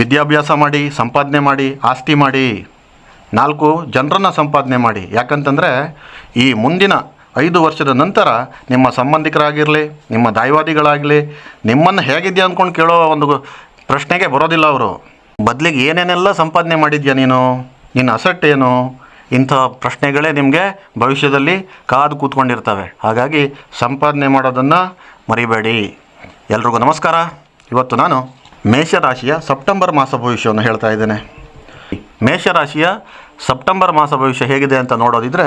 ವಿದ್ಯಾಭ್ಯಾಸ ಮಾಡಿ, ಸಂಪಾದನೆ ಮಾಡಿ, ಆಸ್ತಿ ಮಾಡಿ, ನಾಲ್ಕು ಜನರನ್ನು ಸಂಪಾದನೆ ಮಾಡಿ. ಯಾಕಂತಂದರೆ ಈ ಮುಂದಿನ ಐದು ವರ್ಷದ ನಂತರ ನಿಮ್ಮ ಸಂಬಂಧಿಕರಾಗಿರಲಿ, ನಿಮ್ಮ ದಾಯವಾದಿಗಳಾಗಲಿ, ನಿಮ್ಮನ್ನು ಹೇಗಿದೆಯಾ ಅಂದ್ಕೊಂಡು ಕೇಳೋ ಒಂದು ಪ್ರಶ್ನೆಗೆ ಬರೋದಿಲ್ಲ ಅವರು. ಬದಲಿಗೆ ಏನೇನೆಲ್ಲ ಸಂಪಾದನೆ ಮಾಡಿದ್ಯಾ ನೀನು? ನಿನ್ನ ಅಸೆಟ್ ಏನು? ಇಂಥ ಪ್ರಶ್ನೆಗಳೇ ನಿಮಗೆ ಭವಿಷ್ಯದಲ್ಲಿ ಕಾದು ಕೂತ್ಕೊಂಡಿರ್ತವೆ. ಹಾಗಾಗಿ ಸಂಪಾದನೆ ಮಾಡೋದನ್ನು ಮರಿಬೇಡಿ. ಎಲ್ರಿಗೂ ನಮಸ್ಕಾರ. ಇವತ್ತು ನಾನು ಮೇಷರಾಶಿಯ ಸೆಪ್ಟೆಂಬರ್ ಮಾಸ ಭವಿಷ್ಯವನ್ನು ಹೇಳ್ತಾ ಇದ್ದೇನೆ. ಮೇಷರಾಶಿಯ ಸೆಪ್ಟೆಂಬರ್ ಮಾಸ ಭವಿಷ್ಯ ಹೇಗಿದೆ ಅಂತ ನೋಡೋದಿದ್ರೆ,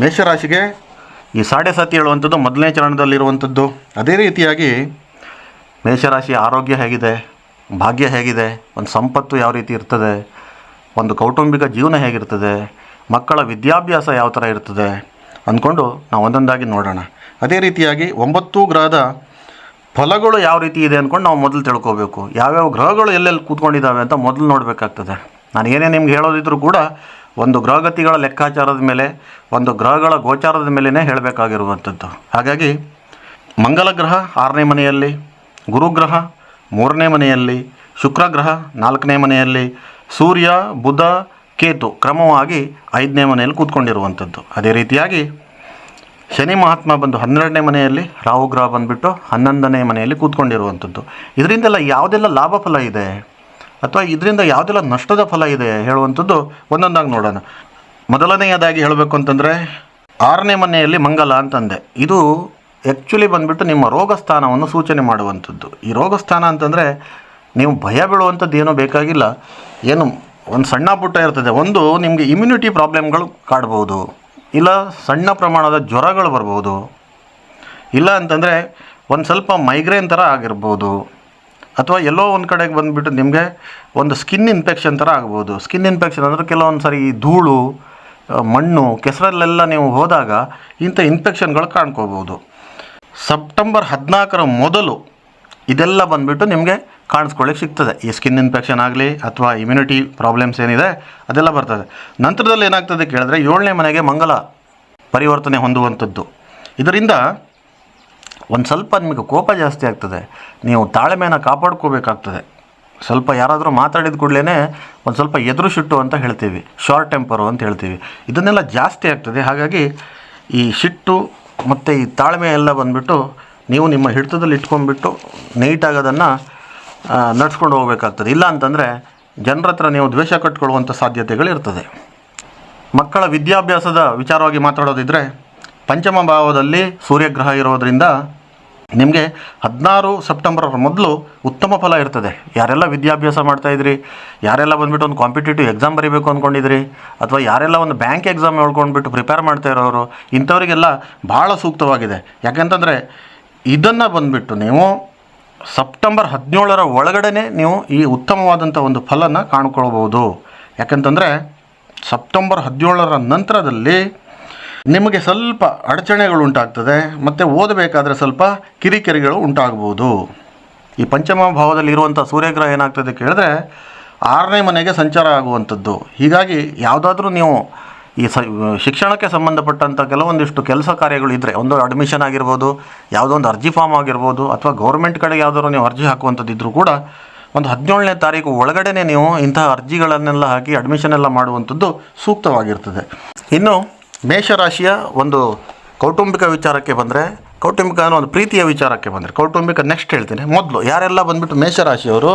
ಮೇಷರಾಶಿಗೆ ಈ ಸಾಡೆ ಸತಿ ಹೇಳುವಂಥದ್ದು ಮೊದಲನೇ ಚರಣದಲ್ಲಿರುವಂಥದ್ದು. ಅದೇ ರೀತಿಯಾಗಿ ಮೇಷರಾಶಿಯ ಆರೋಗ್ಯ ಹೇಗಿದೆ, ಭಾಗ್ಯ ಹೇಗಿದೆ, ಒಂದು ಸಂಪತ್ತು ಯಾವ ರೀತಿ ಇರ್ತದೆ, ಒಂದು ಕೌಟುಂಬಿಕ ಜೀವನ ಹೇಗಿರ್ತದೆ, ಮಕ್ಕಳ ವಿದ್ಯಾಭ್ಯಾಸ ಯಾವ ಥರ ಇರ್ತದೆ ಅಂದ್ಕೊಂಡು ನಾವು ಒಂದೊಂದಾಗಿ ನೋಡೋಣ. ಅದೇ ರೀತಿಯಾಗಿ ಒಂಬತ್ತು ಗ್ರಹದ ಫಲಗಳು ಯಾವ ರೀತಿ ಇದೆ ಅಂದ್ಕೊಂಡು ನಾವು ಮೊದಲು ತಿಳ್ಕೋಬೇಕು. ಯಾವ್ಯಾವ ಗ್ರಹಗಳು ಎಲ್ಲೆಲ್ಲಿ ಕೂತ್ಕೊಂಡಿದ್ದಾವೆ ಅಂತ ಮೊದಲು ನೋಡಬೇಕಾಗ್ತದೆ. ನಾನು ಏನೇ ನಿಮ್ಗೆ ಹೇಳೋದಿದ್ರು ಕೂಡ ಒಂದು ಗ್ರಹಗತಿಗಳ ಲೆಕ್ಕಾಚಾರದ ಮೇಲೆ, ಒಂದು ಗ್ರಹಗಳ ಗೋಚಾರದ ಮೇಲೇ ಹೇಳಬೇಕಾಗಿರುವಂಥದ್ದು. ಹಾಗಾಗಿ ಮಂಗಲ ಗ್ರಹ ಆರನೇ ಮನೆಯಲ್ಲಿ, ಗುರುಗ್ರಹ ಮೂರನೇ ಮನೆಯಲ್ಲಿ, ಶುಕ್ರ ಗ್ರಹ ನಾಲ್ಕನೇ ಮನೆಯಲ್ಲಿ, ಸೂರ್ಯ, ಬುಧ, ಕೇತು ಕ್ರಮವಾಗಿ ಐದನೇ ಮನೆಯಲ್ಲಿ ಕೂತ್ಕೊಂಡಿರುವಂಥದ್ದು. ಅದೇ ರೀತಿಯಾಗಿ ಶನಿ ಮಹಾತ್ಮ ಬಂದು ಹನ್ನೆರಡನೇ ಮನೆಯಲ್ಲಿ, ರಾಹು ಗ್ರಹ ಬಂದುಬಿಟ್ಟು ಹನ್ನೊಂದನೇ ಮನೆಯಲ್ಲಿ ಕೂತ್ಕೊಂಡಿರುವಂಥದ್ದು. ಇದರಿಂದೆಲ್ಲ ಯಾವುದೆಲ್ಲ ಲಾಭ ಫಲ ಇದೆ? ಅಥವಾ ಇದರಿಂದ ಯಾವುದೆಲ್ಲ ನಷ್ಟದ ಫಲ ಇದೆ ಹೇಳುವಂಥದ್ದು ಒಂದೊಂದಾಗಿ ನೋಡೋಣ. ಮೊದಲನೆಯದಾಗಿ ಹೇಳಬೇಕು ಅಂತಂದರೆ, ಆರನೇ ಮನೆಯಲ್ಲಿ ಮಂಗಲ ಅಂತಂದೆ. ಇದು ಆ್ಯಕ್ಚುಲಿ ಬಂದುಬಿಟ್ಟು ನಿಮ್ಮ ರೋಗ ಸ್ಥಾನವನ್ನು ಸೂಚನೆ ಮಾಡುವಂಥದ್ದು. ಈ ರೋಗ ಸ್ಥಾನ ಅಂತಂದರೆ, ನೀವು ಭಯ ಬೀಳುವಂಥದ್ದು ಏನೂ ಬೇಕಾಗಿಲ್ಲ. ಏನು, ಒಂದು ಸಣ್ಣ ಪುಟ್ಟ ಇರ್ತದೆ. ಒಂದು, ನಿಮಗೆ ಇಮ್ಯುನಿಟಿ ಪ್ರಾಬ್ಲಮ್ಗಳು ಕಾಡ್ಬೋದು. ಇಲ್ಲ ಸಣ್ಣ ಪ್ರಮಾಣದ ಜ್ವರಗಳು ಬರ್ಬೋದು, ಇಲ್ಲ ಅಂತಂದರೆ ಒಂದು ಸ್ವಲ್ಪ ಮೈಗ್ರೇನ್ ಥರ ಆಗಿರ್ಬೋದು, ಅಥವಾ ಎಲ್ಲೋ ಒಂದು ಕಡೆಗೆ ಬಂದುಬಿಟ್ಟು ನಿಮಗೆ ಒಂದು ಸ್ಕಿನ್ ಇನ್ಫೆಕ್ಷನ್ ಥರ ಆಗ್ಬೋದು. ಸ್ಕಿನ್ ಇನ್ಫೆಕ್ಷನ್ ಅಂದರೆ ಕೆಲವೊಂದು ಸರಿ ಈ ಧೂಳು ಮಣ್ಣು, ಕೆಸರಲ್ಲೆಲ್ಲ ನೀವು ಹೋದಾಗ ಇಂಥ ಇನ್ಫೆಕ್ಷನ್ಗಳು ಕಾಣ್ಕೋಬೋದು. ಸೆಪ್ಟೆಂಬರ್ ಹದಿನಾಲ್ಕರ ಮೊದಲು ಇದೆಲ್ಲ ಬಂದುಬಿಟ್ಟು ನಿಮಗೆ ಕಾಣಿಸ್ಕೊಳ್ಳಿಕ್ಕೆ ಸಿಗ್ತದೆ. ಈ ಸ್ಕಿನ್ ಇನ್ಫೆಕ್ಷನ್ ಆಗಲಿ ಅಥವಾ ಇಮ್ಯುನಿಟಿ ಪ್ರಾಬ್ಲಮ್ಸ್ ಏನಿದೆ, ಅದೆಲ್ಲ ಬರ್ತದೆ. ನಂತರದಲ್ಲಿ ಏನಾಗ್ತದೆ ಕೇಳಿದ್ರೆ ಏಳನೇ ಮನೆಗೆ ಮಂಗಲ ಪರಿವರ್ತನೆ ಹೊಂದುವಂಥದ್ದು. ಇದರಿಂದ ಒಂದು ಸ್ವಲ್ಪ ನಿಮಗೆ ಕೋಪ ಜಾಸ್ತಿ ಆಗ್ತದೆ. ನೀವು ತಾಳ್ಮೆಯನ್ನು ಕಾಪಾಡ್ಕೋಬೇಕಾಗ್ತದೆ. ಸ್ವಲ್ಪ ಯಾರಾದರೂ ಮಾತಾಡಿದ ಕೂಡಲೇ ಒಂದು ಸ್ವಲ್ಪ ಎದುರು ಶಿಟ್ಟು ಅಂತ ಹೇಳ್ತೀವಿ. ಶಾರ್ಟ್ ಟೆಂಪರು ಅಂತ ಹೇಳ್ತೀವಿ. ಇದನ್ನೆಲ್ಲ ಜಾಸ್ತಿ ಆಗ್ತದೆ. ಹಾಗಾಗಿ ಈ ಶಿಟ್ಟು ಮತ್ತು ಈ ತಾಳ್ಮೆ ಎಲ್ಲ ಬಂದುಬಿಟ್ಟು ನೀವು ನಿಮ್ಮ ಹಿಡಿತದಲ್ಲಿ ಇಟ್ಕೊಂಡ್ಬಿಟ್ಟು ನೀಟಾಗಿ ಅದನ್ನು ನಡ್ಸ್ಕೊಂಡು ಹೋಗ್ಬೇಕಾಗ್ತದೆ. ಇಲ್ಲ ಅಂತಂದರೆ ಜನರ ಹತ್ರ ನೀವು ದ್ವೇಷ ಕಟ್ಕೊಳ್ಳುವಂಥ ಸಾಧ್ಯತೆಗಳಿರ್ತದೆ. ಮಕ್ಕಳ ವಿದ್ಯಾಭ್ಯಾಸದ ವಿಚಾರವಾಗಿ ಮಾತಾಡೋದಿದ್ದರೆ ಪಂಚಮ ಭಾವದಲ್ಲಿ ಸೂರ್ಯಗ್ರಹ ಇರೋದರಿಂದ ನಿಮಗೆ ಹದಿನಾರು ಸೆಪ್ಟೆಂಬರ್ ಮೊದಲು ಉತ್ತಮ ಫಲ ಇರ್ತದೆ. ಯಾರೆಲ್ಲ ವಿದ್ಯಾಭ್ಯಾಸ ಮಾಡ್ತಾಯಿದ್ರಿ ಯಾರೆಲ್ಲ ಬಂದುಬಿಟ್ಟು ಒಂದು ಕಾಂಪಿಟೇಟಿವ್ ಎಕ್ಸಾಮ್ ಬರೀಬೇಕು ಅಂದ್ಕೊಂಡಿದ್ರಿ ಅಥವಾ ಯಾರೆಲ್ಲ ಒಂದು ಬ್ಯಾಂಕ್ ಎಕ್ಸಾಮ್ ಹೇಳ್ಕೊಂಡ್ಬಿಟ್ಟು ಪ್ರಿಪೇರ್ ಮಾಡ್ತಾ ಇರೋರು, ಇಂಥವರಿಗೆಲ್ಲ ಭಾಳ ಸೂಕ್ತವಾಗಿದೆ. ಯಾಕೆಂತಂದರೆ ಇದನ್ನು ಬಂದುಬಿಟ್ಟು ನೀವು ಸೆಪ್ಟೆಂಬರ್ ಹದಿನೇಳರ ಒಳಗಡೆ ನೀವು ಈ ಉತ್ತಮವಾದಂಥ ಒಂದು ಫಲನ ಕಾಣ್ಕೊಳ್ಬೋದು ಯಾಕಂತಂದರೆ ಸೆಪ್ಟೆಂಬರ್ ಹದಿನೇಳರ ನಂತರದಲ್ಲಿ ನಿಮಗೆ ಸ್ವಲ್ಪ ಅಡಚಣೆಗಳು ಉಂಟಾಗ್ತದೆ, ಮತ್ತು ಓದಬೇಕಾದ್ರೆ ಸ್ವಲ್ಪ ಕಿರಿಕಿರಿಗಳು ಉಂಟಾಗ್ಬೋದು. ಈ ಪಂಚಮ ಭಾವದಲ್ಲಿ ಇರುವಂಥ ಸೂರ್ಯಗ್ರಹ ಏನಾಗ್ತದೆ ಕೇಳಿದ್ರೆ ಆರನೇ ಮನೆಗೆ ಸಂಚಾರ ಆಗುವಂಥದ್ದು. ಹೀಗಾಗಿ ಯಾವುದಾದ್ರೂ ನೀವು ಈ ಸ, ಶಿಕ್ಷಣಕ್ಕೆ ಸಂಬಂಧಪಟ್ಟಂಥ ಕೆಲವೊಂದಿಷ್ಟು ಕೆಲಸ ಕಾರ್ಯಗಳು ಇದ್ದರೆ ಒಂದು ಅಡ್ಮಿಷನ್ ಆಗಿರ್ಬೋದು, ಯಾವುದೋ ಒಂದು ಅರ್ಜಿ ಫಾರ್ಮ್ ಆಗಿರ್ಬೋದು, ಅಥವಾ ಗೌರ್ಮೆಂಟ್ ಕಡೆಗೆ ಯಾವುದಾದ್ರು ನೀವು ಅರ್ಜಿ ಹಾಕುವಂಥದ್ದು ಇದ್ದರೂ ಕೂಡ, ಒಂದು ಹದಿನೇಳನೇ ತಾರೀಕು ಒಳಗಡೆ ನೀವು ಇಂತಹ ಅರ್ಜಿಗಳನ್ನೆಲ್ಲ ಹಾಕಿ ಅಡ್ಮಿಷನ್ ಎಲ್ಲ ಮಾಡುವಂಥದ್ದು ಸೂಕ್ತವಾಗಿರ್ತದೆ. ಇನ್ನು ಮೇಷರಾಶಿಯ ಒಂದು ಕೌಟುಂಬಿಕ ವಿಚಾರಕ್ಕೆ ಬಂದರೆ, ಕೌಟುಂಬಿಕ ಅನ್ನೋ ಒಂದು ಪ್ರೀತಿಯ ವಿಚಾರಕ್ಕೆ ಬಂದರೆ, ಕೌಟುಂಬಿಕ ನೆಕ್ಸ್ಟ್ ಹೇಳ್ತೀನಿ. ಮೊದಲು ಯಾರೆಲ್ಲ ಬಂದುಬಿಟ್ಟು ಮೇಷರಾಶಿಯವರು,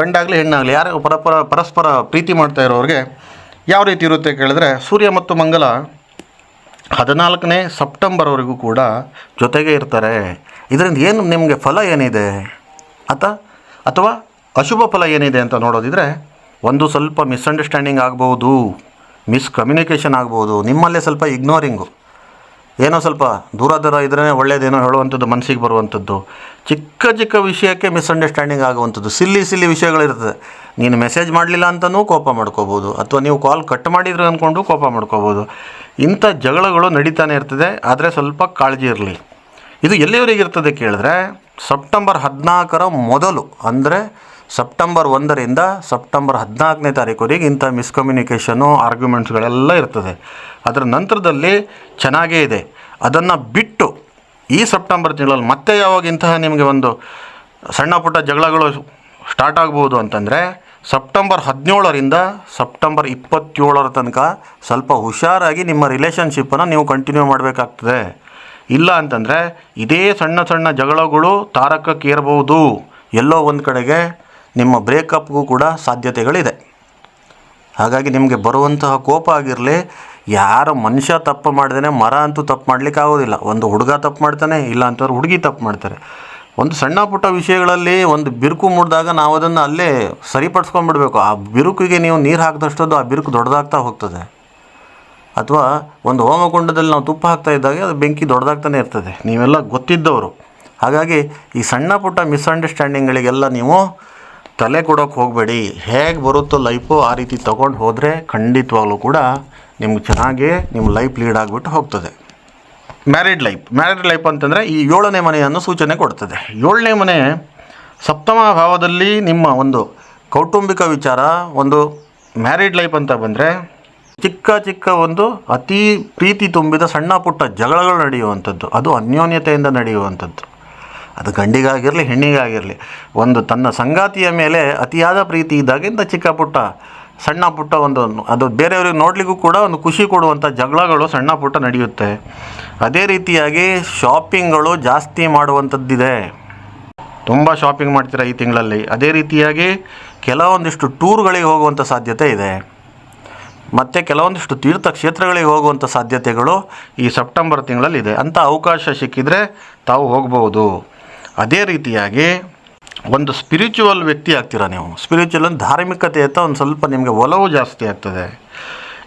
ಗಂಡಾಗಲಿ ಹೆಣ್ಣಾಗಲಿ, ಯಾರು ಪರಪರ ಪರಸ್ಪರ ಪ್ರೀತಿ ಮಾಡ್ತಾ ಇರೋರಿಗೆ ಯಾವ ರೀತಿ ಇರುತ್ತೆ ಕೇಳಿದ್ರೆ ಸೂರ್ಯ ಮತ್ತು ಮಂಗಲ ಹದಿನಾಲ್ಕನೇ ಸೆಪ್ಟೆಂಬರ್ವರೆಗೂ ಕೂಡ ಜೊತೆಗೆ ಇರ್ತಾರೆ. ಇದರಿಂದ ಏನು ನಿಮಗೆ ಫಲ ಏನಿದೆ? ಅತ, ಅಥವಾ ಅಶುಭ ಫಲ ಏನಿದೆ ಅಂತ ನೋಡೋದಿದ್ರೆ ಒಂದು ಸ್ವಲ್ಪ ಮಿಸ್ಅಂಡರ್ಸ್ಟ್ಯಾಂಡಿಂಗ್ ಆಗ್ಬೋದು ಮಿಸ್ಕಮ್ಯುನಿಕೇಷನ್ ಆಗ್ಬೋದು, ನಿಮ್ಮಲ್ಲೇ ಸ್ವಲ್ಪ ಇಗ್ನೋರಿಂಗು ಏನೋ ಸ್ವಲ್ಪ ದೂರ ದೂರ ಇದ್ರೇ ಒಳ್ಳೇದೇನೋ ಹೇಳುವಂಥದ್ದು, ಮನಸ್ಸಿಗೆ ಬರುವಂಥದ್ದು. ಚಿಕ್ಕ ಚಿಕ್ಕ ವಿಷಯಕ್ಕೆ ಮಿಸ್ಅಂಡರ್ಸ್ಟ್ಯಾಂಡಿಂಗ್ ಆಗುವಂಥದ್ದು. ಸಿಲ್ಲಿ ಸಿಲ್ಲಿ ವಿಷಯಗಳಿರ್ತದೆ. ನೀನು ಮೆಸೇಜ್ ಮಾಡಲಿಲ್ಲ ಅಂತಲೂ ಕೋಪ ಮಾಡ್ಕೋಬೋದು. ಅಥವಾ ನೀವು ಕಾಲ್ ಕಟ್ ಮಾಡಿದ್ರು ಅಂದ್ಕೊಂಡು ಕೋಪ ಮಾಡ್ಕೋಬೋದು. ಇಂಥ ಜಗಳಗಳು ನಡೀತಾನೆ ಇರ್ತದೆ, ಆದರೆ ಸ್ವಲ್ಪ ಕಾಳಜಿ ಇರಲಿ. ಇದು ಎಲ್ಲಿವರೆಗೆ ಇರ್ತದೆ ಕೇಳಿದ್ರೆ, ಸೆಪ್ಟೆಂಬರ್ ಹದಿನಾಲ್ಕರ ಮೊದಲು. ಅಂದರೆ ಸೆಪ್ಟೆಂಬರ್ ಒಂದರಿಂದ ಸೆಪ್ಟೆಂಬರ್ ಹದಿನಾಲ್ಕನೇ ತಾರೀಕುವರೆಗೆ ಇಂಥ ಮಿಸ್ಕಮ್ಯುನಿಕೇಷನು, ಆರ್ಗ್ಯುಮೆಂಟ್ಸ್ಗಳೆಲ್ಲ ಇರ್ತದೆ. ಅದರ ನಂತರದಲ್ಲಿ ಚೆನ್ನಾಗೇ ಇದೆ. ಅದನ್ನು ಬಿಟ್ಟು ಈ ಸೆಪ್ಟೆಂಬರ್ ತಿಂಗಳಲ್ಲಿ ಮತ್ತೆ ಯಾವಾಗ ಇಂತಹ ನಿಮಗೆ ಒಂದು ಸಣ್ಣ ಪುಟ್ಟ ಜಗಳಗಳು ಸ್ಟಾರ್ಟ್ ಆಗ್ಬೋದು ಅಂತಂದರೆ ಸೆಪ್ಟೆಂಬರ್ ಹದಿನೇಳರಿಂದ ಸೆಪ್ಟೆಂಬರ್ ಇಪ್ಪತ್ತೇಳರ ತನಕ ಸ್ವಲ್ಪ ಹುಷಾರಾಗಿ ನಿಮ್ಮ ರಿಲೇಷನ್ಶಿಪ್ಪನ್ನು ನೀವು ಕಂಟಿನ್ಯೂ ಮಾಡಬೇಕಾಗ್ತದೆ. ಇಲ್ಲ ಅಂತಂದರೆ ಇದೇ ಸಣ್ಣ ಸಣ್ಣ ಜಗಳಗಳು ತಾರಕಕ್ಕೇರಬಹುದು ಎಲ್ಲೋ ಒಂದು ಕಡೆಗೆ ನಿಮ್ಮ ಬ್ರೇಕಪ್ಗೂ ಕೂಡ ಸಾಧ್ಯತೆಗಳಿದೆ. ಹಾಗಾಗಿ ನಿಮಗೆ ಬರುವಂತಹ ಕೋಪ ಆಗಿರಲಿ, ಯಾರ ಮನುಷ್ಯ ತಪ್ಪು ಮಾಡಿದಾನೆ ಮರ ಅಂತೂ ತಪ್ಪು ಮಾಡ್ಲಿಕ್ಕೆ ಆಗೋದಿಲ್ಲ. ಒಂದು ಹುಡುಗ ತಪ್ಪು ಮಾಡ್ತಾನೆ, ಇಲ್ಲ ಅಂತವ್ರು ಹುಡುಗಿ ತಪ್ಪು ಮಾಡ್ತಾರೆ. ಒಂದು ಸಣ್ಣ ಪುಟ್ಟ ವಿಷಯಗಳಲ್ಲಿ ಒಂದು ಬಿರುಕು ಮೂಡಿದಾಗ ನಾವು ಅದನ್ನು ಅಲ್ಲೇ ಸರಿಪಡಿಸ್ಕೊಂಡ್ಬಿಡ್ಬೇಕು. ಆ ಬಿರುಕಿಗೆ ನೀವು ನೀರು ಹಾಕಿದಷ್ಟದ್ದು ಆ ಬಿರುಕು ದೊಡ್ಡದಾಗ್ತಾ ಹೋಗ್ತದೆ. ಅಥವಾ ಒಂದು ಹೋಮಕುಂಡದಲ್ಲಿ ನಾವು ತುಪ್ಪ ಹಾಕ್ತಾ ಇದ್ದಾಗ ಅದು ಬೆಂಕಿ ದೊಡ್ಡದಾಗ್ತಾನೆ ಇರ್ತದೆ. ನೀವೆಲ್ಲ ಗೊತ್ತಿದ್ದವರು. ಹಾಗಾಗಿ ಈ ಸಣ್ಣ ಪುಟ್ಟ ಮಿಸ್ಅಂಡರ್ಸ್ಟ್ಯಾಂಡಿಂಗ್ಗಳಿಗೆಲ್ಲ ನೀವು ತಲೆ ಕೊಡೋಕೆ ಹೋಗಬೇಡಿ. ಹೇಗೆ ಬರುತ್ತೋ ಲೈಫು ಆ ರೀತಿ ತೊಗೊಂಡು ಹೋದರೆ ಖಂಡಿತವಾಗ್ಲೂ ಕೂಡ ನಿಮ್ಗೆ ಚೆನ್ನಾಗೇ ನಿಮ್ಮ ಲೈಫ್ ಲೀಡ್ ಆಗಿಬಿಟ್ಟು ಹೋಗ್ತದೆ. ಮ್ಯಾರಿಡ್ ಲೈಫ್ ಮ್ಯಾರಿಡ್ ಲೈಫ್ ಅಂತಂದರೆ ಈ ಏಳನೇ ಮನೆಯನ್ನು ಸೂಚನೆ ಕೊಡ್ತದೆ. ಏಳನೇ ಮನೆ ಸಪ್ತಮ ಭಾವದಲ್ಲಿ ನಿಮ್ಮ ಒಂದು ಕೌಟುಂಬಿಕ ವಿಚಾರ, ಒಂದು ಮ್ಯಾರಿಡ್ ಲೈಫ್ ಅಂತ ಬಂದರೆ ಚಿಕ್ಕ ಚಿಕ್ಕ ಒಂದು ಅತಿ ಪ್ರೀತಿ ತುಂಬಿದ ಸಣ್ಣ ಪುಟ್ಟ ಜಗಳಗಳು ನಡೆಯುವಂಥದ್ದು. ಅದು ಅನ್ಯೋನ್ಯತೆಯಿಂದ ನಡೆಯುವಂಥದ್ದು. ಅದು ಗಂಡಿಗಾಗಿರಲಿ, ಹೆಣ್ಣಿಗಾಗಿರಲಿ, ಒಂದು ತನ್ನ ಸಂಗಾತಿಯ ಮೇಲೆ ಅತಿಯಾದ ಪ್ರೀತಿ ಇದ್ದಾಗಿಂದ ಚಿಕ್ಕ ಪುಟ್ಟ, ಸಣ್ಣ ಪುಟ್ಟ ಒಂದು, ಅದು ಬೇರೆಯವ್ರಿಗೆ ನೋಡಲಿಕ್ಕೂ ಕೂಡ ಒಂದು ಖುಷಿ ಕೊಡುವಂಥ ಜಗಳಗಳು ಸಣ್ಣ ಪುಟ್ಟ ನಡೆಯುತ್ತೆ. ಅದೇ ರೀತಿಯಾಗಿ ಶಾಪಿಂಗ್ಗಳು ಜಾಸ್ತಿ ಮಾಡುವಂಥದ್ದಿದೆ. ತುಂಬ ಶಾಪಿಂಗ್ ಮಾಡ್ತೀರಾ ಈ ತಿಂಗಳಲ್ಲಿ. ಅದೇ ರೀತಿಯಾಗಿ ಕೆಲವೊಂದಿಷ್ಟು ಟೂರ್ಗಳಿಗೆ ಹೋಗುವಂಥ ಸಾಧ್ಯತೆ ಇದೆ. ಮತ್ತು ಕೆಲವೊಂದಿಷ್ಟು ತೀರ್ಥಕ್ಷೇತ್ರಗಳಿಗೆ ಹೋಗುವಂಥ ಸಾಧ್ಯತೆಗಳು ಈ ಸೆಪ್ಟೆಂಬರ್ ತಿಂಗಳಲ್ಲಿದೆ. ಅಂಥ ಅವಕಾಶ ಸಿಕ್ಕಿದರೆ ತಾವು ಹೋಗ್ಬೋದು. ಅದೇ ರೀತಿಯಾಗಿ ಒಂದು ಸ್ಪಿರಿಚುವಲ್ ವ್ಯಕ್ತಿ ಆಗ್ತೀರ ನೀವು? ಸ್ಪಿರಿಚುವಲ್ ಅಂದ್ರೆ ಧಾರ್ಮಿಕತೆ ಅಂತ ಒಂದು ಸ್ವಲ್ಪ ನಿಮಗೆ ಒಲವು ಜಾಸ್ತಿ ಆಗ್ತದೆ.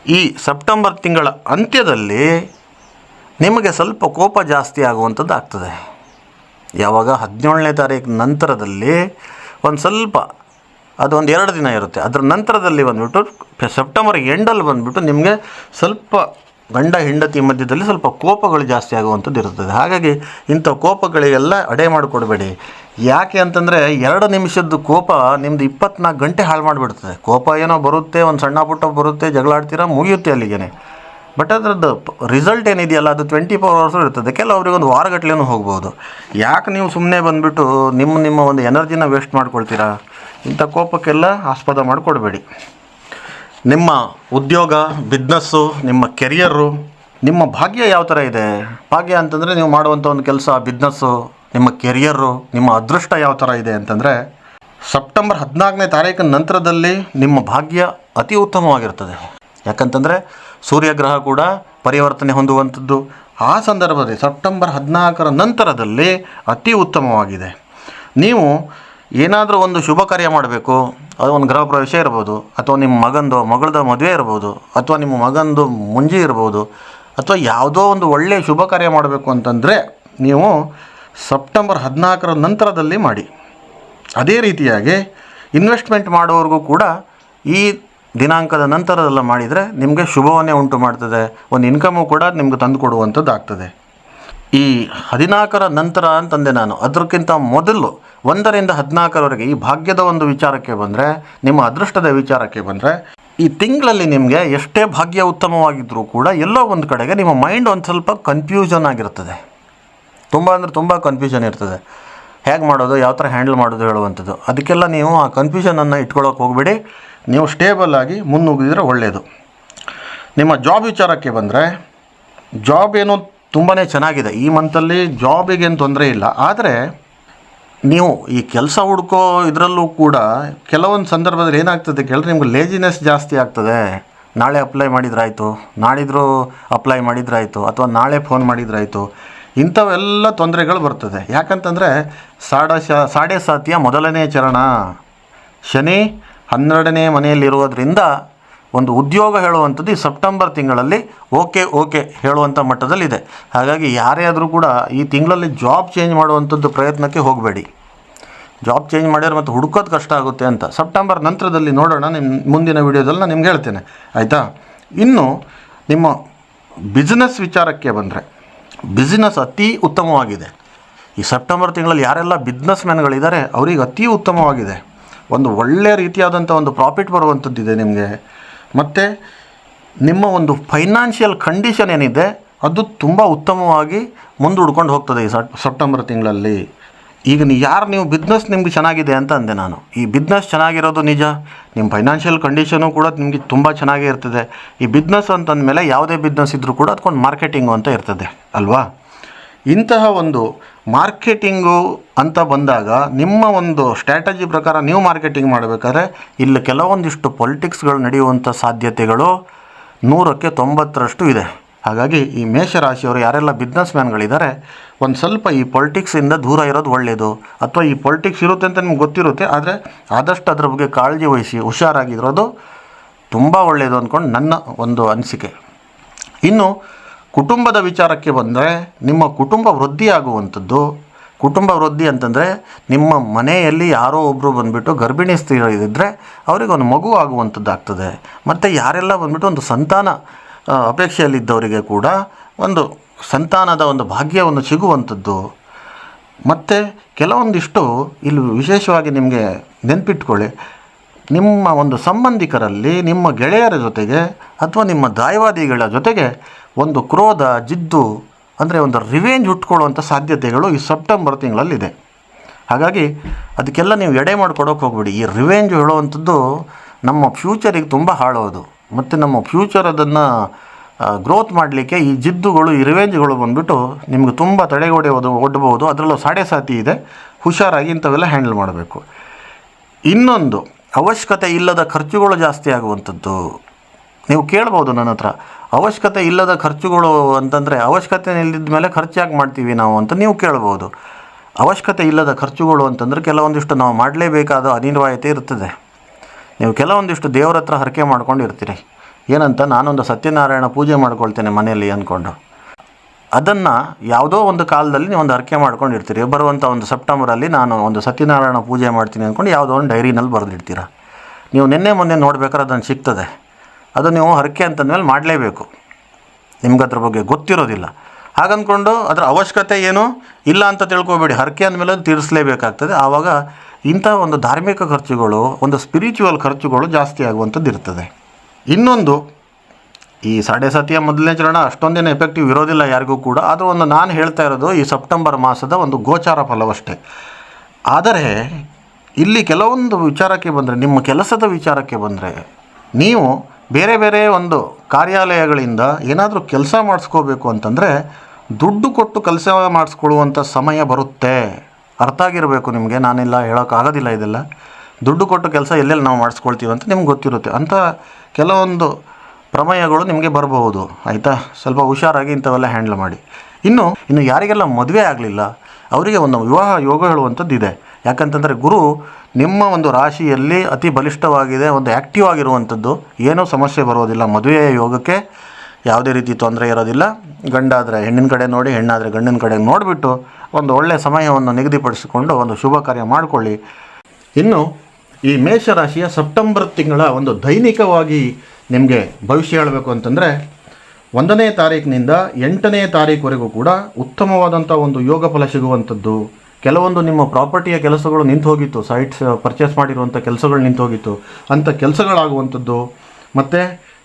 ಈ ಸೆಪ್ಟೆಂಬರ್ ತಿಂಗಳ ಅಂತ್ಯದಲ್ಲಿ ನಿಮಗೆ ಸ್ವಲ್ಪ ಕೋಪ ಜಾಸ್ತಿ ಆಗುವಂಥದ್ದು ಆಗ್ತದೆ. ಯಾವಾಗ ಹದಿನೇಳನೇ ತಾರೀಕು ನಂತರದಲ್ಲಿ ಒಂದು ಸ್ವಲ್ಪ ಅದು ಒಂದು ಎರಡು ದಿನ ಇರುತ್ತೆ. ಅದರ ನಂತರದಲ್ಲಿ ಬಂದುಬಿಟ್ಟು ಸೆಪ್ಟೆಂಬರ್ ಎಂಡಲ್ಲಿ ಬಂದುಬಿಟ್ಟು ನಿಮಗೆ ಸ್ವಲ್ಪ ಗಂಡ ಹೆಂಡತಿ ಮಧ್ಯದಲ್ಲಿ ಸ್ವಲ್ಪ ಕೋಪಗಳು ಜಾಸ್ತಿ ಆಗುವಂಥದ್ದು ಇರ್ತದೆ. ಹಾಗಾಗಿ ಇಂಥ ಕೋಪಗಳಿಗೆಲ್ಲ ಅಡೆ ಮಾಡಿಕೊಡ್ಬೇಡಿ. ಯಾಕೆ ಅಂತಂದರೆ ಎರಡು ನಿಮಿಷದ ಕೋಪ ನಿಮ್ಮದು ಇಪ್ಪತ್ನಾಲ್ಕು ಗಂಟೆ ಹಾಳು ಮಾಡಿಬಿಡ್ತದೆ. ಕೋಪ ಏನೋ ಬರುತ್ತೆ, ಒಂದು ಸಣ್ಣ ಪುಟ್ಟ ಬರುತ್ತೆ ಜಗಳಾಡ್ತೀರಾ ಮುಗಿಯುತ್ತೆ ಅಲ್ಲಿಗೆ ಬಟ್ ಅದರದ್ದು ರಿಸಲ್ಟ್ ಏನಿದೆಯಲ್ಲ, ಅದು ಟ್ವೆಂಟಿ ಫೋರ್ ಅವರ್ಸು ಇರ್ತದೆ. ಕೆಲವರಿಗೆ ಒಂದು ವಾರಗಟ್ಲೆನೂ ಹೋಗ್ಬೋದು. ಯಾಕೆ ನೀವು ಸುಮ್ಮನೆ ಬಂದುಬಿಟ್ಟು ನಿಮ್ಮ ನಿಮ್ಮ ಒಂದು ಎನರ್ಜಿನ ವೇಸ್ಟ್ ಮಾಡ್ಕೊಳ್ತೀರಾ? ಇಂಥ ಕೋಪಕ್ಕೆಲ್ಲ ಆಸ್ಪದ ಮಾಡಿಕೊಡ್ಬೇಡಿ. ನಿಮ್ಮ ಉದ್ಯೋಗ ಬಿಸ್ನೆಸ್ಸು ನಿಮ್ಮ ಕೆರಿಯರು ನಿಮ್ಮ ಭಾಗ್ಯ ಯಾವ ಥರ ಇದೆ? ಭಾಗ್ಯ ಅಂತಂದರೆ ನೀವು ಮಾಡುವಂಥ ಒಂದು ಕೆಲಸ ಬಿಸ್ನೆಸ್ಸು ನಿಮ್ಮ ಕೆರಿಯರು ನಿಮ್ಮ ಅದೃಷ್ಟ ಯಾವ ಥರ ಇದೆ ಅಂತಂದರೆ, ಸೆಪ್ಟೆಂಬರ್ ಹದಿನಾಲ್ಕನೇ ತಾರೀಕಿನ ನಂತರದಲ್ಲಿ ನಿಮ್ಮ ಭಾಗ್ಯ ಅತಿ ಉತ್ತಮವಾಗಿರ್ತದೆ. ಯಾಕಂತಂದರೆ ಸೂರ್ಯಗ್ರಹ ಕೂಡ ಪರಿವರ್ತನೆ ಹೊಂದುವಂಥದ್ದು. ಆ ಸಂದರ್ಭದಲ್ಲಿ ಸೆಪ್ಟೆಂಬರ್ ಹದಿನಾಲ್ಕರ ನಂತರದಲ್ಲಿ ಅತಿ ಉತ್ತಮವಾಗಿದೆ. ನೀವು ಏನಾದರೂ ಒಂದು ಶುಭ ಕಾರ್ಯ ಮಾಡಬೇಕು, ಅದು ಒಂದು ಗೃಹ ಪ್ರವೇಶ ಇರ್ಬೋದು, ಅಥವಾ ನಿಮ್ಮ ಮಗಂದು ಮಗಳದ ಮದುವೆ ಇರ್ಬೋದು, ಅಥವಾ ನಿಮ್ಮ ಮಗಂದು ಮುಂಜಿ ಇರ್ಬೋದು, ಅಥವಾ ಯಾವುದೋ ಒಂದು ಒಳ್ಳೆಯ ಶುಭ ಕಾರ್ಯ ಮಾಡಬೇಕು ಅಂತಂದರೆ ನೀವು ಸೆಪ್ಟೆಂಬರ್ ಹದಿನಾಲ್ಕರ ನಂತರದಲ್ಲಿ ಮಾಡಿ. ಅದೇ ರೀತಿಯಾಗಿ ಇನ್ವೆಸ್ಟ್ಮೆಂಟ್ ಮಾಡೋರಿಗೂ ಕೂಡ ಈ ದಿನಾಂಕದ ನಂತರದಲ್ಲ ಮಾಡಿದರೆ ನಿಮಗೆ ಶುಭವನ್ನೇ ಉಂಟು ಮಾಡ್ತದೆ, ಒಂದು ಇನ್ಕಮು ಕೂಡ ನಿಮ್ಗೆ ತಂದು ಕೊಡುವಂಥದ್ದು ಆಗ್ತದೆ ಈ ಹದಿನಾಲ್ಕರ ನಂತರ ಅಂತಂದೆ ನಾನು, ಅದಕ್ಕಿಂತ ಮೊದಲು ಒಂದರಿಂದ ಹದಿನಾಲ್ಕರವರೆಗೆ ಈ ಭಾಗ್ಯದ ಒಂದು ವಿಚಾರಕ್ಕೆ ಬಂದರೆ, ನಿಮ್ಮ ಅದೃಷ್ಟದ ವಿಚಾರಕ್ಕೆ ಬಂದರೆ, ಈ ತಿಂಗಳಲ್ಲಿ ನಿಮಗೆ ಎಷ್ಟೇ ಭಾಗ್ಯ ಉತ್ತಮವಾಗಿದ್ದರೂ ಕೂಡ ಎಲ್ಲೋ ಒಂದು ಕಡೆಗೆ ನಿಮ್ಮ ಮೈಂಡ್ ಒಂದು ಸ್ವಲ್ಪ ಕನ್ಫ್ಯೂಷನ್ ಆಗಿರ್ತದೆ. ತುಂಬ ಅಂದರೆ ತುಂಬ ಕನ್ಫ್ಯೂಷನ್ ಇರ್ತದೆ. ಹೇಗೆ ಮಾಡೋದು, ಯಾವ ಥರ ಹ್ಯಾಂಡಲ್ ಮಾಡೋದು ಹೇಳುವಂಥದ್ದು. ಅದಕ್ಕೆಲ್ಲ ನೀವು ಆ ಕನ್ಫ್ಯೂಷನನ್ನು ಇಟ್ಕೊಳ್ಳೋಕೆ ಹೋಗಬೇಡಿ. ನೀವು ಸ್ಟೇಬಲ್ ಆಗಿ ಮುನ್ನುಗ್ಗಿದ್ರೆ ಒಳ್ಳೆಯದು ನಿಮ್ಮ ಜಾಬ್ ವಿಚಾರಕ್ಕೆ ಬಂದರೆ ಜಾಬ್ ಏನು ತುಂಬಾ ಚೆನ್ನಾಗಿದೆ. ಈ ಮಂತಲ್ಲಿ ಜಾಬಿಗೇನು ತೊಂದರೆ ಇಲ್ಲ. ಆದರೆ ನೀವು ಈ ಕೆಲಸ ಹುಡ್ಕೋ ಇದರಲ್ಲೂ ಕೂಡ ಕೆಲವೊಂದು ಸಂದರ್ಭದಲ್ಲಿ ಏನಾಗ್ತದೆ ಕೇಳಿದ್ರೆ ನಿಮ್ಗೆ ಲೇಜಿನೆಸ್ ಜಾಸ್ತಿ ಆಗ್ತದೆ. ನಾಳೆ ಅಪ್ಲೈ ಮಾಡಿದ್ರಾಯಿತು ನಾಡಿದ್ರು ಅಪ್ಲೈ ಮಾಡಿದ್ರಾಯಿತು, ಅಥವಾ ನಾಳೆ ಫೋನ್ ಮಾಡಿದ್ರಾಯಿತು, ಇಂಥವೆಲ್ಲ ತೊಂದರೆಗಳು ಬರ್ತದೆ. ಯಾಕಂತಂದರೆ ಸಾಡ ಶ, ಸಾಡೆ ಸಾತಿಯ ಮೊದಲನೇ ಚರಣ. ಶನಿ ಹನ್ನೆರಡನೇ ಮನೆಯಲ್ಲಿರುವುದರಿಂದ ಒಂದು ಉದ್ಯೋಗ ಹೇಳುವಂಥದ್ದು ಈ ಸೆಪ್ಟೆಂಬರ್ ತಿಂಗಳಲ್ಲಿ ಓಕೆ ಓಕೆ ಹೇಳುವಂಥ ಮಟ್ಟದಲ್ಲಿದೆ. ಹಾಗಾಗಿ ಯಾರೇ ಆದರೂ ಕೂಡ ಈ ತಿಂಗಳಲ್ಲಿ ಜಾಬ್ ಚೇಂಜ್ ಮಾಡುವಂಥದ್ದು ಪ್ರಯತ್ನಕ್ಕೆ ಹೋಗಬೇಡಿ. ಜಾಬ್ ಚೇಂಜ್ ಮಾಡಿದ್ರೆ ಮತ್ತು ಹುಡುಕೋದು ಕಷ್ಟ ಆಗುತ್ತೆ ಅಂತ. ಸೆಪ್ಟೆಂಬರ್ ನಂತರದಲ್ಲಿ ನೋಡೋಣ ನಿಮ್ಮ ಮುಂದಿನ ವೀಡಿಯೋದಲ್ಲಿ ನಾನು ನಿಮ್ಗೆ ಹೇಳ್ತೇನೆ. ಆಯಿತಾ? ಇನ್ನು ನಿಮ್ಮ ಬಿಸ್ನೆಸ್ ವಿಚಾರಕ್ಕೆ ಬಂದರೆ, ಬಿಸ್ನೆಸ್ ಅತಿ ಉತ್ತಮವಾಗಿದೆ. ಈ ಸೆಪ್ಟೆಂಬರ್ ತಿಂಗಳಲ್ಲಿ ಯಾರೆಲ್ಲ ಬಿಸ್ನೆಸ್ ಮ್ಯಾನ್ಗಳಿದ್ದಾರೆ ಅವರಿಗೆ ಅತಿ ಉತ್ತಮವಾಗಿದೆ. ಒಂದು ಒಳ್ಳೆಯ ರೀತಿಯಾದಂಥ ಒಂದು ಪ್ರಾಫಿಟ್ ಬರುವಂಥದ್ದಿದೆ ನಿಮಗೆ. ಮತ್ತು ನಿಮ್ಮ ಒಂದು ಫೈನಾನ್ಷಿಯಲ್ ಕಂಡೀಷನ್ ಏನಿದೆ, ಅದು ತುಂಬ ಉತ್ತಮವಾಗಿ ಮುಂದೂಡ್ಕೊಂಡು ಹೋಗ್ತದೆ ಈ ಸೆಪ್ಟೆಂಬರ್ ತಿಂಗಳಲ್ಲಿ. ಈಗ ನೀವು ಯಾರು ನೀವು ಬಿಸ್ನೆಸ್ ನಿಮಗೆ ಚೆನ್ನಾಗಿದೆ ಅಂತ ಅಂದೆ ನಾನು. ಈ ಬಿಸ್ನೆಸ್ ಚೆನ್ನಾಗಿರೋದು ನಿಜ ನಿಮ್ಮ ಫೈನಾನ್ಷಿಯಲ್ ಕಂಡೀಷನು ಕೂಡ ನಿಮಗೆ ತುಂಬ ಚೆನ್ನಾಗೇ ಇರ್ತದೆ. ಈ ಬಿಸ್ನೆಸ್ ಅಂತಂದಮೇಲೆ ಯಾವುದೇ ಬಿಸ್ನೆಸ್ ಇದ್ದರೂ ಕೂಡ ಅದಕ್ಕೊಂದು ಮಾರ್ಕೆಟಿಂಗು ಅಂತ ಇರ್ತದೆ, ಅಲ್ವಾ? ಇಂತಹ ಒಂದು ಮಾರ್ಕೆಟಿಂಗು ಅಂತ ಬಂದಾಗ ನಿಮ್ಮ ಒಂದು ಸ್ಟ್ರಾಟಜಿ ಪ್ರಕಾರ ನೀವು ಮಾರ್ಕೆಟಿಂಗ್ ಮಾಡಬೇಕಾದ್ರೆ ಇಲ್ಲಿ ಕೆಲವೊಂದಿಷ್ಟು ಪೊಲಿಟಿಕ್ಸ್ಗಳು ನಡೆಯುವಂಥ ಸಾಧ್ಯತೆಗಳು ನೂರಕ್ಕೆ ತೊಂಬತ್ತರಷ್ಟು ಇದೆ. ಹಾಗಾಗಿ ಈ ಮೇಷರಾಶಿಯವರು ಯಾರೆಲ್ಲ ಬಿಸ್ನೆಸ್ ಮ್ಯಾನ್ಗಳಿದ್ದಾರೆ, ಒಂದು ಸ್ವಲ್ಪ ಈ ಪೊಲಿಟಿಕ್ಸಿಂದ ದೂರ ಇರೋದು ಒಳ್ಳೆಯದು ಅಥವಾ ಈ ಪೊಲಿಟಿಕ್ಸ್ ಇರುತ್ತೆ ಅಂತ ನಿಮ್ಗೆ ಗೊತ್ತಿರುತ್ತೆ, ಆದರೆ ಆದಷ್ಟು ಅದರ ಬಗ್ಗೆ ಕಾಳಜಿ ವಹಿಸಿ ಹುಷಾರಾಗಿರೋದು ತುಂಬ ಒಳ್ಳೆಯದು ಅಂದ್ಕೊಂಡು ನನ್ನ ಒಂದು ಅನಿಸಿಕೆ. ಇನ್ನು ಕುಟುಂಬದ ವಿಚಾರಕ್ಕೆ ಬಂದರೆ ನಿಮ್ಮ ಕುಟುಂಬ ವೃದ್ಧಿಯಾಗುವಂಥದ್ದು. ಕುಟುಂಬ ವೃದ್ಧಿ ಅಂತಂದರೆ ನಿಮ್ಮ ಮನೆಯಲ್ಲಿ ಯಾರೋ ಒಬ್ಬರು ಬಂದುಬಿಟ್ಟು ಗರ್ಭಿಣಿ ಸ್ತ್ರೀ ಇದ್ದರೆ ಅವರಿಗೆ ಒಂದು ಮಗು ಆಗುವಂಥದ್ದು ಆಗ್ತದೆ ಮತ್ತು ಯಾರೆಲ್ಲ ಬಂದುಬಿಟ್ಟು ಒಂದು ಸಂತಾನ ಅಪೇಕ್ಷೆಯಲ್ಲಿದ್ದವರಿಗೆ ಕೂಡ ಒಂದು ಸಂತಾನದ ಒಂದು ಭಾಗ್ಯವನ್ನು ಸಿಗುವಂಥದ್ದು. ಮತ್ತು ಕೆಲವೊಂದಿಷ್ಟು ಇಲ್ಲಿ ವಿಶೇಷವಾಗಿ ನಿಮಗೆ ನೆನ್ಪಿಟ್ಕೊಳ್ಳಿ. ನಿಮ್ಮ ಒಂದು ಸಂಬಂಧಿಕರಲ್ಲಿ ನಿಮ್ಮ ಗೆಳೆಯರ ಜೊತೆಗೆ ಅಥವಾ ನಿಮ್ಮ ದಾಯವಾದಿಗಳ ಜೊತೆಗೆ ಒಂದು ಕ್ರೋಧ, ಜಿದ್ದು, ಅಂದರೆ ಒಂದು ರಿವೆಂಜ್ ಉಟ್ಕೊಳ್ಳುವಂಥ ಸಾಧ್ಯತೆಗಳು ಈ ಸೆಪ್ಟೆಂಬರ್ ತಿಂಗಳಲ್ಲಿದೆ. ಹಾಗಾಗಿ ಅದಕ್ಕೆಲ್ಲ ನೀವು ಎಡೆ ಮಾಡ್ಕೊಡೋಕೆ ಹೋಗ್ಬೇಡಿ. ಈ ರಿವೆಂಜ್ ಹೇಳುವಂಥದ್ದು ನಮ್ಮ ಫ್ಯೂಚರಿಗೆ ತುಂಬ ಹಾಳೋದು ಮತ್ತು ನಮ್ಮ ಫ್ಯೂಚರ್ ಅದನ್ನು ಗ್ರೋತ್ ಮಾಡಲಿಕ್ಕೆ ಈ ಜಿದ್ದುಗಳು, ಈ ರಿವೆಂಜ್ಗಳು ಬಂದುಬಿಟ್ಟು ನಿಮಗೆ ತುಂಬ ತಡೆಗೊಡೆಯೋದು ಒಡ್ಬೋದು. ಅದರಲ್ಲೂ ಸಾಡೆ ಸಾತಿ ಇದೆ. ಹುಷಾರಾಗಿ ಇಂಥವೆಲ್ಲ ಹ್ಯಾಂಡಲ್ ಮಾಡಬೇಕು. ಇನ್ನೊಂದು, ಅವಶ್ಯಕತೆ ಇಲ್ಲದ ಖರ್ಚುಗಳು ಜಾಸ್ತಿ ಆಗುವಂಥದ್ದು. ನೀವು ಕೇಳ್ಬೋದು ನನ್ನ ಹತ್ರ. ಅವಶ್ಯಕತೆ ಇಲ್ಲದ ಖರ್ಚುಗಳು ಅಂತಂದರೆ ಅವಶ್ಯಕತೆ ಇಲ್ಲದ ಮೇಲೆ ಖರ್ಚು ಯಾಕೆ ಮಾಡ್ತೀವಿ ನಾವು ಅಂತ ನೀವು ಕೇಳ್ಬೋದು. ಅವಶ್ಯಕತೆ ಇಲ್ಲದ ಖರ್ಚುಗಳು ಅಂತಂದರೆ ಕೆಲವೊಂದಿಷ್ಟು ನಾವು ಮಾಡಲೇಬೇಕಾದ ಅನಿವಾರ್ಯತೆ ಇರ್ತದೆ. ನೀವು ಕೆಲವೊಂದಿಷ್ಟು ದೇವರ ಹತ್ರ ಹರಕೆ ಮಾಡ್ಕೊಂಡಿರ್ತೀರಿ. ಏನಂತ ನಾನೊಂದು ಸತ್ಯನಾರಾಯಣ ಪೂಜೆ ಮಾಡ್ಕೊಳ್ತೇನೆ ಮನೆಯಲ್ಲಿ ಅಂದ್ಕೊಂಡು. ಅದನ್ನು ಯಾವುದೋ ಒಂದು ಕಾಲದಲ್ಲಿ ನೀವು ಒಂದು ಹರಕೆ ಮಾಡ್ಕೊಂಡಿರ್ತೀರಿ. ಬರುವಂಥ ಒಂದು ಸೆಪ್ಟೆಂಬರಲ್ಲಿ ನಾನು ಒಂದು ಸತ್ಯನಾರಾಯಣ ಪೂಜೆ ಮಾಡ್ತೀನಿ ಅಂದ್ಕೊಂಡು ಯಾವುದೋ ಒಂದು ಡೈರಿನಲ್ಲಿ ಬರೆದಿಡ್ತೀರ. ನೀವು ನಿನ್ನೆ ಮೊನ್ನೆ ನೋಡ್ಬೇಕಾದ್ರೆ ಅದನ್ನು ಸಿಗ್ತದೆ. ಅದು ನೀವು ಹರಕೆ ಅಂತಂದಮೇಲೆ ಮಾಡಲೇಬೇಕು. ನಿಮ್ಗೆ ಅದ್ರ ಬಗ್ಗೆ ಗೊತ್ತಿರೋದಿಲ್ಲ. ಹಾಗಂದ್ಕೊಂಡು ಅದರ ಅವಶ್ಯಕತೆ ಏನು? ಇಲ್ಲ ಅಂತ ತಿಳ್ಕೊಬೇಡಿ. ಹರಕೆ ಅಂದಮೇಲೆ ಅದು ತೀರಿಸಲೇಬೇಕಾಗ್ತದೆ. ಆವಾಗ ಇಂಥ ಒಂದು ಧಾರ್ಮಿಕ ಖರ್ಚುಗಳು, ಒಂದು ಸ್ಪಿರಿಚುವಲ್ ಖರ್ಚುಗಳು ಜಾಸ್ತಿ ಆಗುವಂಥದ್ದು ಇರ್ತದೆ. ಇನ್ನೊಂದು, ಈ ಸಾಡೆ ಸತಿಯ ಮೊದಲನೇ ಚರಣ ಅಷ್ಟೊಂದೇನು ಎಫೆಕ್ಟಿವ್ ಇರೋದಿಲ್ಲ ಯಾರಿಗೂ ಕೂಡ. ಆದರೂ ಒಂದು ನಾನು ಹೇಳ್ತಾ ಇರೋದು ಈ ಸೆಪ್ಟೆಂಬರ್ ಮಾಸದ ಒಂದು ಗೋಚಾರ ಫಲವಷ್ಟೇ. ಆದರೆ, ಇಲ್ಲಿ ಕೆಲವೊಂದು ವಿಚಾರಕ್ಕೆ ಬಂದರೆ, ನಿಮ್ಮ ಕೆಲಸದ ವಿಚಾರಕ್ಕೆ ಬಂದರೆ, ನೀವು ಬೇರೆ ಬೇರೆ ಒಂದು ಕಾರ್ಯಾಲಯಗಳಿಂದ ಏನಾದರೂ ಕೆಲಸ ಮಾಡಿಸ್ಕೋಬೇಕು ಅಂತಂದರೆ ದುಡ್ಡು ಕೊಟ್ಟು ಕೆಲಸ ಮಾಡಿಸ್ಕೊಳ್ಳುವಂಥ ಸಮಯ ಬರುತ್ತೆ. ಅರ್ಥ ಆಗಿರಬೇಕು ನಿಮಗೆ. ನಾನೆಲ್ಲ ಹೇಳೋಕ್ಕಾಗೋದಿಲ್ಲ ಇದೆಲ್ಲ. ದುಡ್ಡು ಕೊಟ್ಟು ಕೆಲಸ ಎಲ್ಲೆಲ್ಲಿ ನಾವು ಮಾಡಿಸ್ಕೊಳ್ತೀವಿ ಅಂತ ನಿಮ್ಗೆ ಗೊತ್ತಿರುತ್ತೆ. ಅಂಥ ಕೆಲವೊಂದು ಪ್ರಮೇಯಗಳು ನಿಮಗೆ ಬರಬಹುದು. ಆಯಿತಾ? ಸ್ವಲ್ಪ ಹುಷಾರಾಗಿ ಇಂಥವೆಲ್ಲ ಹ್ಯಾಂಡಲ್ ಮಾಡಿ. ಇನ್ನು ಇನ್ನು ಯಾರಿಗೆಲ್ಲ ಮದುವೆ ಆಗಲಿಲ್ಲ, ಅವರಿಗೆ ಒಂದು ವಿವಾಹ ಯೋಗ ಹೇಳುವಂಥದ್ದು ಇದೆ ಯಾಕಂತಂದರೆ ಗುರು ನಿಮ್ಮ ಒಂದು ರಾಶಿಯಲ್ಲಿ ಅತಿ ಬಲಿಷ್ಠವಾಗಿದೆ, ಒಂದು ಆ್ಯಕ್ಟಿವ್ ಆಗಿರುವಂಥದ್ದು, ಏನೂ ಸಮಸ್ಯೆ ಬರೋದಿಲ್ಲ. ಮದುವೆಯ ಯೋಗಕ್ಕೆ ಯಾವುದೇ ರೀತಿ ತೊಂದರೆ ಇರೋದಿಲ್ಲ. ಗಂಡಾದರೆ ಹೆಣ್ಣಿನ ಕಡೆ ನೋಡಿ, ಹೆಣ್ಣಾದರೆ ಗಂಡಿನ ಕಡೆ ನೋಡಿಬಿಟ್ಟು ಒಂದು ಒಳ್ಳೆಯ ಸಮಯವನ್ನು ನಿಗದಿಪಡಿಸಿಕೊಂಡು ಒಂದು ಶುಭ ಕಾರ್ಯ ಮಾಡಿಕೊಳ್ಳಿ. ಇನ್ನು ಈ ಮೇಷರಾಶಿಯ ಸೆಪ್ಟೆಂಬರ್ ತಿಂಗಳ ಒಂದು ದೈನಿಕವಾಗಿ ನಿಮಗೆ ಭವಿಷ್ಯ ಹೇಳಬೇಕು ಅಂತಂದರೆ, ಒಂದನೇ ತಾರೀಕಿನಿಂದ ಎಂಟನೇ ತಾರೀಕುವರೆಗೂ ಕೂಡ ಉತ್ತಮವಾದಂಥ ಒಂದು ಯೋಗ ಫಲ ಸಿಗುವಂಥದ್ದು. ಕೆಲವೊಂದು ನಿಮ್ಮ ಪ್ರಾಪರ್ಟಿಯ ಕೆಲಸಗಳು ನಿಂತು ಹೋಗಿತ್ತು ಸೈಟ್ಸ್ ಪರ್ಚೇಸ್ ಮಾಡಿರುವಂಥ ಕೆಲಸಗಳು ನಿಂತು ಹೋಗಿತ್ತು. ಅಂಥ ಕೆಲಸಗಳಾಗುವಂಥದ್ದು, ಮತ್ತು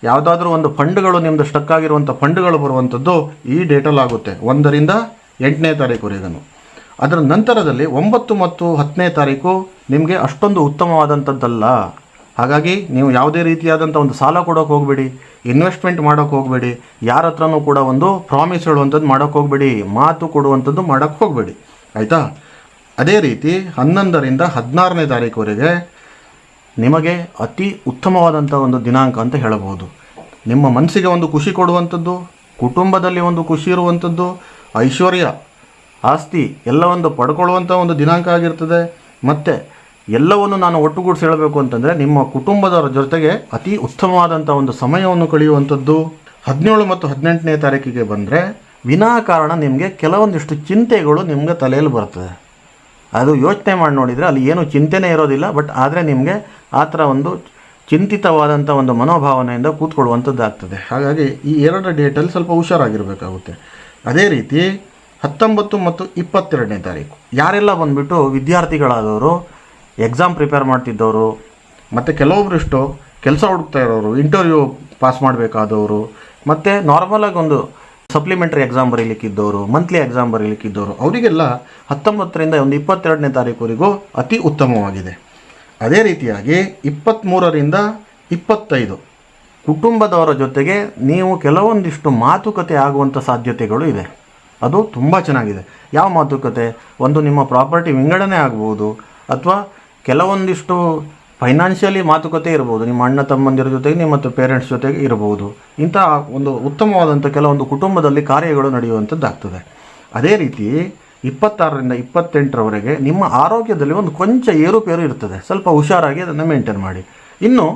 ಯಾವುದಾದ್ರೂ ಒಂದು ಫಂಡ್ಗಳು ನಿಮ್ಮದು ಸ್ಟಕ್ ಆಗಿರುವಂಥ ಫಂಡ್ಗಳು ಬರುವಂಥದ್ದು ಈ ಡೇಟಲ್ಲಾಗುತ್ತೆ ಒಂದರಿಂದ ಎಂಟನೇ ತಾರೀಕುವರೆಗೂ ಅದರ ನಂತರದಲ್ಲಿ ಒಂಬತ್ತು ಮತ್ತು ಹತ್ತನೇ ತಾರೀಕು ನಿಮಗೆ ಅಷ್ಟೊಂದು ಉತ್ತಮವಾದಂಥದ್ದಲ್ಲ. ಹಾಗಾಗಿ ನೀವು ಯಾವುದೇ ರೀತಿಯಾದಂಥ ಒಂದು ಸಾಲ ಕೊಡೋಕೆ ಹೋಗಬೇಡಿ ಇನ್ವೆಸ್ಟ್ಮೆಂಟ್ ಮಾಡೋಕೆ ಹೋಗಬೇಡಿ, ಯಾರ ಹತ್ರನೂ ಕೂಡ ಒಂದು ಪ್ರಾಮಿಸ್ ಹೇಳುವಂಥದ್ದು ಮಾಡೋಕೆ ಹೋಗಬೇಡಿ, ಮಾತು ಕೊಡುವಂಥದ್ದು ಮಾಡೋಕ್ಕೆ ಹೋಗಬೇಡಿ. ಆಯಿತಾ? ಅದೇ ರೀತಿ ಹನ್ನೊಂದರಿಂದ ಹದಿನಾರನೇ ತಾರೀಕುವರೆಗೆ ನಿಮಗೆ ಅತಿ ಉತ್ತಮವಾದಂಥ ಒಂದು ದಿನಾಂಕ ಅಂತ ಹೇಳಬಹುದು. ನಿಮ್ಮ ಮನಸ್ಸಿಗೆ ಒಂದು ಖುಷಿ ಕೊಡುವಂಥದ್ದು ಕುಟುಂಬದಲ್ಲಿ ಒಂದು ಖುಷಿ ಇರುವಂಥದ್ದು ಐಶ್ವರ್ಯ, ಆಸ್ತಿ ಎಲ್ಲವನ್ನು ಪಡ್ಕೊಳ್ಳುವಂಥ ಒಂದು ದಿನಾಂಕ ಆಗಿರ್ತದೆ. ಮತ್ತು ಎಲ್ಲವನ್ನು ನಾನು ಒಟ್ಟುಗೂಡಿಸಿ ಹೇಳಬೇಕು ಅಂತಂದರೆ ನಿಮ್ಮ ಕುಟುಂಬದವರ ಜೊತೆಗೆ ಅತಿ ಉತ್ತಮವಾದಂಥ ಒಂದು ಸಮಯವನ್ನು ಕಳೆಯುವಂಥದ್ದು ಹದಿನೇಳು ಮತ್ತು ಹದಿನೆಂಟನೇ ತಾರೀಕಿಗೆ ಬಂದರೆ ವಿನಾಕಾರಣ ನಿಮಗೆ ಕೆಲವೊಂದಿಷ್ಟು ಚಿಂತೆಗಳು ನಿಮಗೆ ತಲೆಯಲ್ಲಿ ಬರ್ತದೆ ಅದು ಯೋಚನೆ ಮಾಡಿ ನೋಡಿದರೆ ಅಲ್ಲಿ ಏನು ಚಿಂತೆನೇ ಇರೋದಿಲ್ಲ ಬಟ್ ಆದರೆ ನಿಮಗೆ ಆ ಥರ ಒಂದು ಚಿಂತಿತವಾದಂಥ ಒಂದು ಮನೋಭಾವನೆಯಿಂದ ಕೂತ್ಕೊಳ್ಳುವಂಥದ್ದಾಗ್ತದೆ. ಹಾಗಾಗಿ ಈ ಎರಡು ಡೇಟಲ್ಲಿ ಸ್ವಲ್ಪ ಹುಷಾರಾಗಿರಬೇಕಾಗುತ್ತೆ. ಅದೇ ರೀತಿ ಹತ್ತೊಂಬತ್ತು ಮತ್ತು ಇಪ್ಪತ್ತೆರಡನೇ ತಾರೀಕು. ಯಾರೆಲ್ಲ ಬಂದುಬಿಟ್ಟು ವಿದ್ಯಾರ್ಥಿಗಳಾದವರು ಎಕ್ಸಾಮ್ ಪ್ರಿಪೇರ್ ಮಾಡ್ತಿದ್ದವರು ಮತ್ತು ಕೆಲವೊಬ್ಬರಿಷ್ಟು ಕೆಲಸ ಹುಡುಕ್ತಾ ಇರೋರು ಇಂಟರ್ವ್ಯೂ ಪಾಸ್ ಮಾಡಬೇಕಾದವರು ಮತ್ತು ನಾರ್ಮಲಾಗಿ ಒಂದು ಸಪ್ಲಿಮೆಂಟರಿ ಎಕ್ಸಾಮ್ ಬರೀಲಿಕ್ಕಿದ್ದವರು ಮಂತ್ಲಿ ಎಕ್ಸಾಮ್ ಬರೀಲಿಕ್ಕಿದ್ದವರು, ಅವರಿಗೆಲ್ಲ ಹತ್ತೊಂಬತ್ತರಿಂದ ಒಂದು ಇಪ್ಪತ್ತೆರಡನೇ ತಾರೀಕುವರೆಗೂ ಅತಿ ಉತ್ತಮವಾಗಿದೆ. ಅದೇ ರೀತಿಯಾಗಿ ಇಪ್ಪತ್ತ್ಮೂರರಿಂದ ಇಪ್ಪತ್ತೈದು ಕುಟುಂಬದವರ ಜೊತೆಗೆ ನೀವು ಕೆಲವೊಂದಿಷ್ಟು ಮಾತುಕತೆ ಆಗುವಂಥ ಸಾಧ್ಯತೆಗಳು ಇದೆ. ಅದು ತುಂಬ ಚೆನ್ನಾಗಿದೆ. ಯಾವ ಮಾತುಕತೆ? ಒಂದು ನಿಮ್ಮ ಪ್ರಾಪರ್ಟಿ ವಿಂಗಡಣೆ ಆಗ್ಬೋದು, ಅಥವಾ ಕೆಲವೊಂದಿಷ್ಟು ಫೈನಾನ್ಷಿಯಲಿ ಮಾತುಕತೆ ಇರ್ಬೋದು. ನಿಮ್ಮ ಅಣ್ಣ ತಮ್ಮಂದಿರ ಜೊತೆಗೆ, ನಿಮ್ಮ ಪೇರೆಂಟ್ಸ್ ಜೊತೆಗೆ ಇರಬಹುದು ಇಂಥ ಒಂದು ಉತ್ತಮವಾದಂಥ ಕೆಲವೊಂದು ಕುಟುಂಬದಲ್ಲಿ ಕಾರ್ಯಗಳು ನಡೆಯುವಂಥದ್ದಾಗ್ತದೆ ಅದೇ ರೀತಿ ಇಪ್ಪತ್ತಾರರಿಂದ ಇಪ್ಪತ್ತೆಂಟರವರೆಗೆ ನಿಮ್ಮ ಆರೋಗ್ಯದಲ್ಲಿ ಒಂದು ಕೊಂಚ ಏರುಪೇರು ಇರ್ತದೆ. ಸ್ವಲ್ಪ ಹುಷಾರಾಗಿ ಅದನ್ನು ಮೇಂಟೈನ್ ಮಾಡಿ. ಇನ್ನು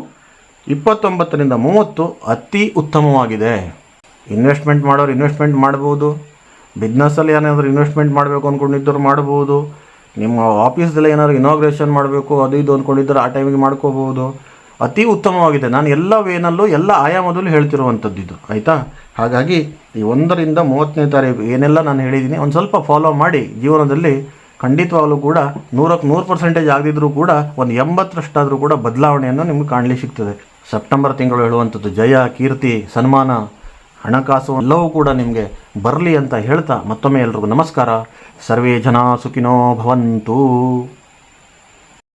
ಇಪ್ಪತ್ತೊಂಬತ್ತರಿಂದ ಮೂವತ್ತು ಅತಿ ಉತ್ತಮವಾಗಿದೆ. ಇನ್ವೆಸ್ಟ್ಮೆಂಟ್ ಮಾಡೋರು ಇನ್ವೆಸ್ಟ್ಮೆಂಟ್ ಮಾಡ್ಬೋದು. ಬಿಸ್ನೆಸ್ಸಲ್ಲಿ ಏನಾದರೂ ಇನ್ವೆಸ್ಟ್ಮೆಂಟ್ ಮಾಡಬೇಕು ಅಂದ್ಕೊಂಡಿದ್ದವ್ರು ಮಾಡ್ಬೋದು. ನಿಮ್ಮ ಆಫೀಸ್ದಲ್ಲಿ ಏನಾದ್ರು ಇನಾಗ್ರೇಷನ್ ಮಾಡಬೇಕು, ಅದು ಇದು ಅಂದ್ಕೊಂಡಿದ್ದರೆ ಆ ಟೈಮಿಗೆ ಮಾಡ್ಕೋಬೋದು ಅತಿ ಉತ್ತಮವಾಗಿದೆ. ನಾನು ಎಲ್ಲ ವೇನಲ್ಲೂ ಎಲ್ಲ ಆಯಾಮದಲ್ಲೂ ಹೇಳ್ತಿರುವಂಥದ್ದು ಇದು. ಆಯಿತಾ? ಹಾಗಾಗಿ ಈ ಒಂದರಿಂದ ಮೂವತ್ತನೇ ತಾರೀಕು ಏನೆಲ್ಲ ನಾನು ಹೇಳಿದ್ದೀನಿ, ಒಂದು ಸ್ವಲ್ಪ ಫಾಲೋ ಮಾಡಿ. ಜೀವನದಲ್ಲಿ ಖಂಡಿತವಾಗಲೂ ಕೂಡ ನೂರಕ್ಕೆ ನೂರು ಪರ್ಸೆಂಟೇಜ್ ಆಗದಿದ್ರೂ ಕೂಡ ಒಂದು ಎಂಬತ್ತರಷ್ಟಾದರೂ ಕೂಡ ಬದಲಾವಣೆಯನ್ನು ನಿಮಗೆ ಕಾಣಲಿ ಸಿಗ್ತದೆ. ಸೆಪ್ಟೆಂಬರ್ ತಿಂಗಳು ಹೇಳುವಂಥದ್ದು, ಜಯ, ಕೀರ್ತಿ, ಸನ್ಮಾನ. ಹಣಕಾಸು ಎಲ್ಲವೂ ಕೂಡ ನಿಮಗೆ ಬರಲಿ ಅಂತ ಹೇಳ್ತಾ ಮತ್ತೊಮ್ಮೆ ಎಲ್ರಿಗೂ ನಮಸ್ಕಾರ. ಸರ್ವೇ ಜನ ಸುಖಿನೋ ಭವಂತು.